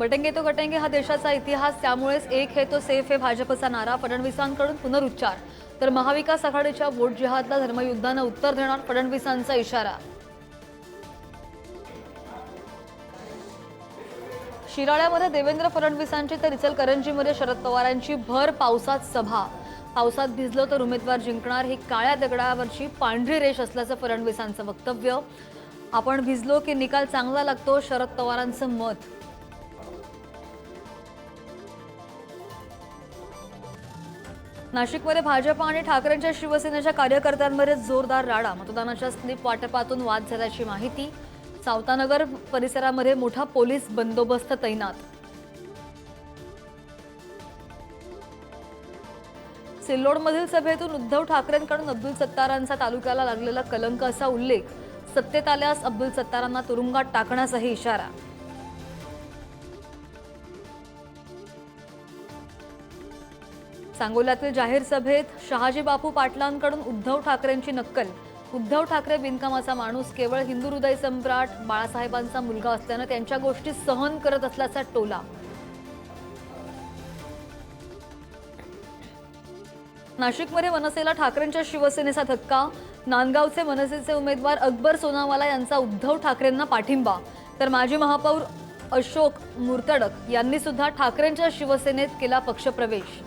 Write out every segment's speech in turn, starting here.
बटेंगे तो गटेंगे हा देशाचा इतिहास त्यामुळेच एक हे तो सेफ हे भाजपचा नारा. फडणवीसांकडून पुनरुच्चार. तर महाविकास आघाडीच्या वोट जिहादला धर्मयुद्धानं उत्तर देणार फडणवीसांचा इशारा. शिराळ्यामध्ये देवेंद्र फडणवीसांची तर इचलकरंजीमध्ये शरद पवारांची भर पावसात सभा. पावसात भिजलो तर उमेदवार जिंकणार ही काळ्या दगडावरची पांढरी रेष असल्याचं फडणवीसांचं वक्तव्य. आपण भिजलो की निकाल चांगला लागतो शरद पवारांचं मत. नाशिकमध्ये भाजप आणि ठाकरेंच्या शिवसेनेच्या कार्यकर्त्यांमध्ये जोरदार राडा. मतदानाच्या स्लिप वाटपातून वाद झाल्याची माहिती सावतानगर परिसरामध्ये मोठा पोलीस बंदोबस्त तैनात. सिल्लोडमधील सभेतून उद्धव ठाकरेंकडून अब्दुल सत्तारांचा तालुक्याला लागलेला कलंक असा उल्लेख. सत्तेत आल्यास अब्दुल सत्तारांना तुरुंगात टाकण्याचाही इशारा. सांगोल्यातील जाहीर सभेत शहाजी बापू पाटलांकडून उद्धव ठाकरेंची नक्कल. उद्धव ठाकरे बिनकामाचा माणूस केवळ हिंदू हृदय सम्राट बाळासाहेबांचा मुलगा असल्यानं त्यांच्या गोष्टी सहन करत असल्याचा टोला. नाशिकमध्ये मनसेला ठाकरेंच्या शिवसेनेचा धक्का. नांदगावचे मनसेचे उमेदवार अकबर सोनावाला यांचा उद्धव ठाकरेंना पाठिंबा. तर माजी महापौर अशोक मुर्तडक यांनी सुद्धा ठाकरेंच्या शिवसेनेत केला पक्षप्रवेश.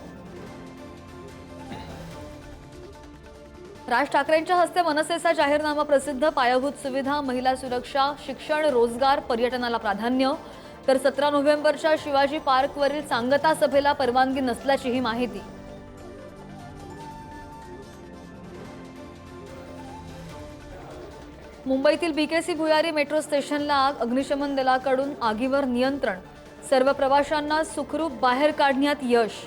राज ठाकरेंच्या हस्ते मनसेचा जाहीरनामा प्रसिद्ध पायाभूत सुविधा महिला सुरक्षा शिक्षण रोजगार पर्यटनाला प्राधान्य. तर सतरा नोव्हेंबरच्या शिवाजी पार्कवरील सांगता सभेला परवानगी नसल्याचीही माहिती. मुंबईतील बीकेसी भुयारी मेट्रो स्टेशनला आग अग्निशमन दलाकडून आगीवर नियंत्रण. सर्व प्रवाशांना सुखरूप बाहेर काढण्यात यश.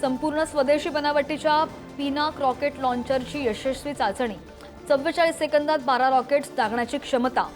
संपूर्ण स्वदेशी बनावटीच्या पिनाक रॉकेट लॉन्चरची यशस्वी चाचणी. चव्वेचाळीस सेकंदात बारा रॉकेट्स दागण्याची क्षमता.